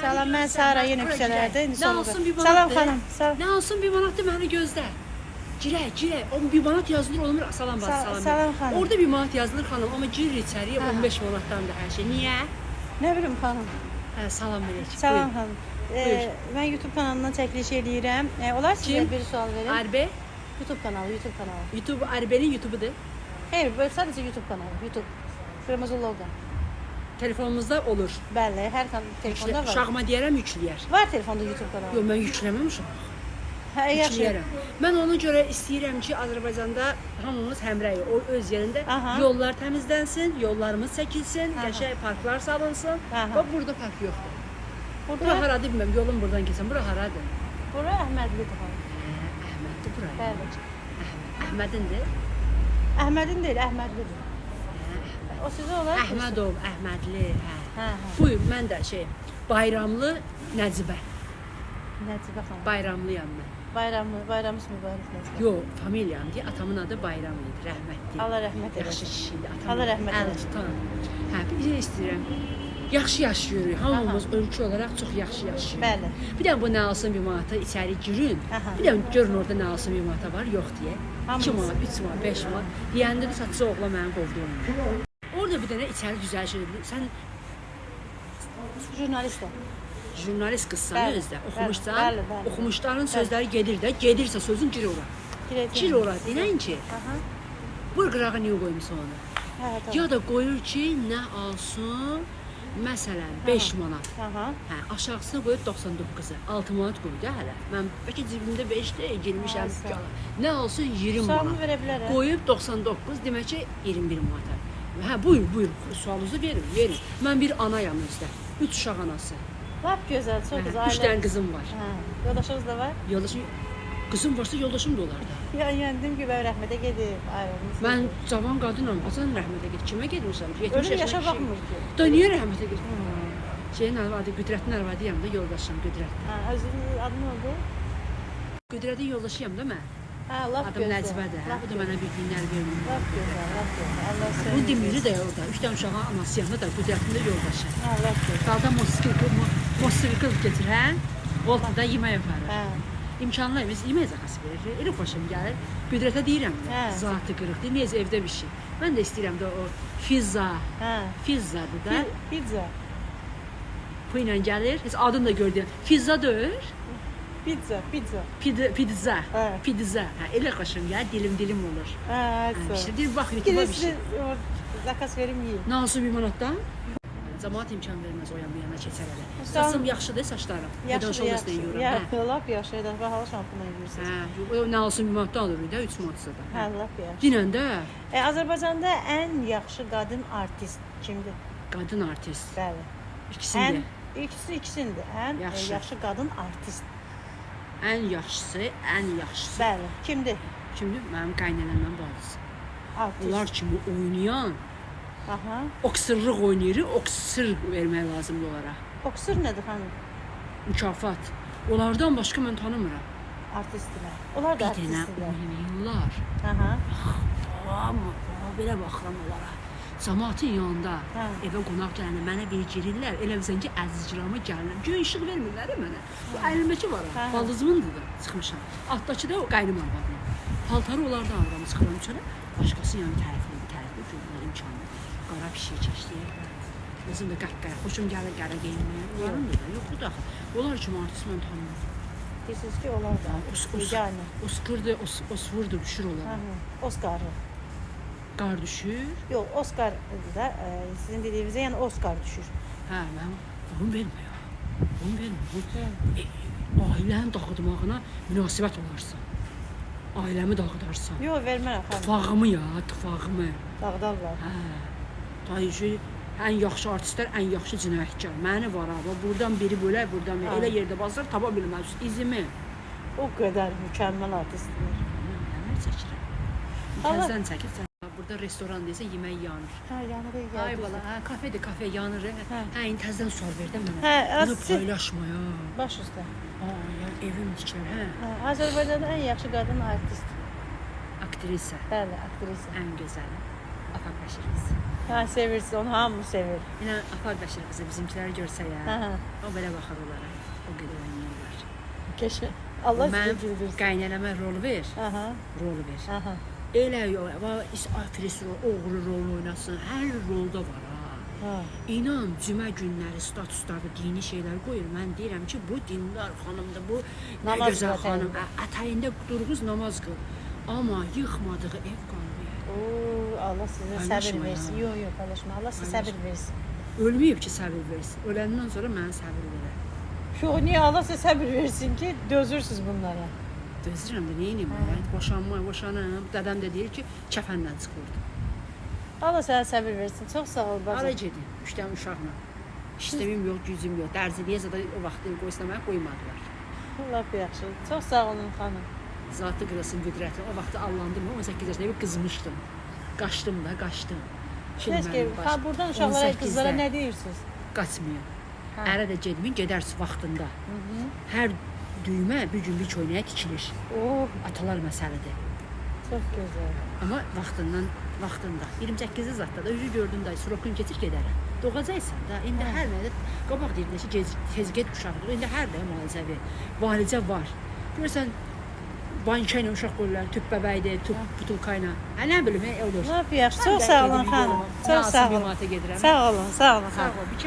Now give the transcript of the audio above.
Salam, mən Sara yenə küçələrdə indi bir Salam manatdır. xanım, sağ Ne olsun bir manat da beni gözle. Girə, girə. O bir manat yazılır olmur. Salam Sa- salam. salam xanım. Orada bir manat yazılır xanım ama girir içeriye Ha. 15 manattandır her şey. Niye? Nə bilim xanım. Ha, salam verək. Salam xanım. E, Buyur. mən YouTube kanalından çəkiliş eləyirəm. E, olar sizə bir sual verim? Arbe, YouTube kanalı, YouTube kanalı. YouTube, Arbe'nin YouTube'udur. Hayır, böyle sadəcə YouTube kanalı, YouTube. Qırmızı logo. Telefonumuzda olur. Bəli, hər kan telefonda var. Uşağıma deyərəm yükləyər. Var telefonda YouTube kanalı. Yox, mən yükləməmişəm. Hə, yaxşı. Mən ona görə istəyirəm ki, Azərbaycanda hamımız həmrəyik. O öz yerində Aha. yollar təmizlənsin, yollarımız çəkilsin, qəşəng parklar salınsın. Bax burada park yoxdur. Bura Burada, haradır bilmirəm, yolun buradan keçən. Bura haradır? bura Əhmədlidir. Hə, Əhməddir bura. Bəli. Əhməd. Əhmədindir. Əhmədin deyil, Əhmədlidir. O sizə olar? Əhmədov, Əhmədli, hə. Hə, hə. Buyur, mən də şey, Bayramlı Nəcibə. Nəcibə xanım. Bayramlıyam mən. Bayramı, bayramınız mübarək Nəcibə. Yox, familiyam deyə atamın adı Bayram idi, rəhmətli. Allah rəhmət Yaxşı eləsin. kişi idi. Atam Allah rəhmət eləsin. tutan. Hə, bir şey istəyirəm. Yaxşı yaşayırıq. Hamımız ölkə olaraq çox yaxşı yaşayırıq. Bəli. Bir də bu nə alsın bir manata içəri girin. Aha. Bir də görün orada nə alsın bir manata var, yox deyə. 2 Hamımız. manat, 3 manat, 5 manat. Deyəndə də satıcı oğlan məni qovdu onu. Orada bir dənə içəri düzəlişir. Sən Jurnalistəm. jurnalist qızsan Bəli, özdə, bəli, oxumuşsan. bəli, bəli. Oxumuşların sözləri gedir də, gedirsə sözün gir ora. Girəcəm. Gir ora. Denən ki, Aha. bu qırağı niyə qoymusan onu? Hə, hə, tamam. Ya da qoyur ki, nə alsın? Məsələn, 5 manat. Aha. Hə, aşağısına qoyub 99-a. 6 manat qoy da hələ. Mən bəlkə cibimdə 5-də girmişəm. Ha, sağ ol. Nə olsun 20 Sualımı manat. verə bilərəm. Qoyub 99, demək ki 21 manata. Hə, buyur, buyur. Sualınızı verin, verin. Mən bir anayam özdə. 3 uşaq anası. Lap gözəl, çox Hə, gözəl. 3 dənə qızım var. Hə, yoldaşınız da var? Yoldaşım qızım varsa yoldaşım da olar da. Ya, yəni dedim ki, mən rəhmətə gedib, ayrılmışsınız. Mən cavan qadınam, asan rəhmətə get. Kimə getmirsən? 70 Ölüm yaşına yaşa kişiyəm. baxmır ki. Da niyə rəhmətə get? Şeyin arvadı, Qüdrətin arvadıyam da yoldaşım Qüdrət. Hə, özünüz adı nə oldu? Qüdrətin yoldaşıyam da mən. Hə, lap Adım. Hə, Lap bu da mənə bir günlər vermir. Lap gözəl, lap gözəl. Allah Bu demiri də orada. Üç dənə uşağın anasıyam da Qüdrətin də yoldaşı. Hə, lap gözəl. Dalda motosikl, motosikl getirən, Voltada yemək aparır. Hə, İmkanlar biz yemək zakası verir. Elə xoşum gəlir. Qüdrətə deyirəm də, Hə. zatı qırıqdır. Niyə evdə bir şey. Mən də istəyirəm də o pizza, hə. pizzadır da. Pi- Pizza. Bu ilə gəlir. Heç adını da gördüm. Pizza deyir. Pizza, pizza. Pid pizza. Hə. Pizza. Hə, elə xoşum gəlir. Dilim dilim olur. Hə, sağ işte ol. bir YouTube'a şey. zakas verim yeyim. Nə olsun bir manatdan? Cəmaət imkan verməz o yan bu yana keçər elə. Sağ ol. Saçım yaxşıdır, saçlarım. Yaxşı, Yaxşı, yaxşı. yuyuram. Ya, Hə. lap yaxşı idi. Bahalı şampuna yeyirsiniz. Hə, o nə olsun bir manatdan alırıq da 3 manatsa da. Hə, lap yaxşı. Dinən də E, Azərbaycanda ən yaxşı qadın artist kimdir? qadın artist. Bəli. İkisini Ən ikisi ikisindir. Ən yaxşı, Yaxşı. yaxşı qadın artist. Ən yaxşısı, ən yaxşısı. Bəli. Kimdir? Kimdir? Mənim qaynanamla bacısı. Artist. Onlar kimi oynayan, Aha. oksırlıq oynayır, oksır vermək lazımdır onlara. Oksur nədir xanım? Mükafat. Onlardan başqa mən tanımıram. Artistlər. Onlar Bir da dənə artistdirlər. oynayırlar. Aha. Amma belə baxıram onlara. Cəmaatın yanında Hə. evə qonaq gələndə mənə bir girirlər. Elə bilsən ki, əzizcirama gəlirlər. Gün işıq vermirlər mənə. Bu əlimdəki var. Hə. Baldızımındır da çıxmışam. Altdakı da o qaynım arvadım. Paltarı onlardan alıram, çıxıram çölə. Başqası yan tərəfində bir tərəfdə görürlər imkanı. Qara pişik çəkdilər. Özüm də qəhqəhə, xoşum gəlir qara geyinməyə. Onların da yoxdur da. Onlar kimi artist mən tanımıram. Deyirsiniz ki, onlar da Os, os, yani. Oscar'da os, osvurdu düşür Hı onlara. Qar düşür. Yok Oscar da e, sizin dediğinize yani Oscar düşür. Hə, mən bunu vermə ya. Bunu vermə. Bu, e, ailənin dağıdmağına münasibət olarsan. Ailəmi dağıdarsan. Yok vermem efendim. Tıfağımı ya, tıfağımı. Dağdarlar. Hə. Dayıcı ən yaxşı artistlər, ən yaxşı cinayətkar. Məni var ha. Buradan biri bölər, buradan biri. Elə yerdə basar, tapa bilməz izimi. O kadar mükemmel artistler. Mən çəkirəm. Təzdən çəkirsən. Burada restoran desə yemək yanır. Ha yani da Ay geldi. bala, hə, kafedir, kafe yanır. Hə, Hə. hə indi təzdən sual verdim mənə. Hə, Bunu az- paylaşma ya. Baş üstə. Aa, ya evim hə. Ha, Azərbaycanda en yaxşı qadın artist. Aktrisa, Bəli, aktrisa. ən gözəli. Afaq Bəşirqızı. Ha sevirsin onu hamı sevir. Yine apar Bəşir qızı bizimkiləri görsə ya. Aha. O belə baxar onlara. O qədər oynayırlar. Keşke. Allah sizi Mən güldürsün. qaynanama rol ver. Aha. Rol ver. Aha. Elə yox, va rol, oğru rol oynasın. Hər rolda var ha. Ha. İnan cümə günləri statuslarda dini şeylər qoyur. Mən deyirəm ki, bu dindar xanımdır, bu Namaz gözəl xanım. ətəyində. Durğuz namaz qıl. Amma yıxmadığı ev qalmıyor. Oo, Allah sabır ya. versin. Yok yok paylaşma. Allah Paylaşma. sabır versin. Ölməyib ki, səbir versin. Öləndən sonra mənə səbir verər. Şu niye Allah size sabır versin ki dözürsüz bunlara. Dözürəm də, nə edeyim mən? Boşanma, boşanam. Dədəm də deyir ki, kəfəndən çıxırdı. Allah size sabır versin. Çok sağ ol Hara bacım. gedim? Üç dənə uşaqla. İstəmim yox, gücüm yox. Dərziliyə zədə o vaxt qoysamağa qoymadılar. Allah yaxşı. Çok sağ olun xanım. Zatı qırılsın qüdrəti. O vaxt allandım. 18 yaşında bir qızmışdım. Qaçdım da, qaçdım. Keşke ha buradan uşaqlara 18-də kızlara ne diyorsunuz? qaçmayın. Ha. Ərə də gedmin, gedərsiz vaxtında. Hı hı. Hər düymə bir gün bir köynəyə tikilir. Oh Atalar məsələdir. çok güzel. Amma vaxtından, vaxtında. 28-ci zatda da üzü gördüm da, srokun keçir gedərəm. Doğacaqsan da, indi Hə. hər nədə qabaq deyirlər ki, gec, tez get uşaqdır. İndi hər müalicəvi, müalicə var. Görürsən banka ilə uşaq qoyurlar, tüp bəbəkdir, tüp butulka ilə. Hə nə bilim, e, olur. Ne yapıyorsun? Çok sağ olun xanım. Çok sağ olun. Sağ olun, sağ olun. Sağ ol. Bir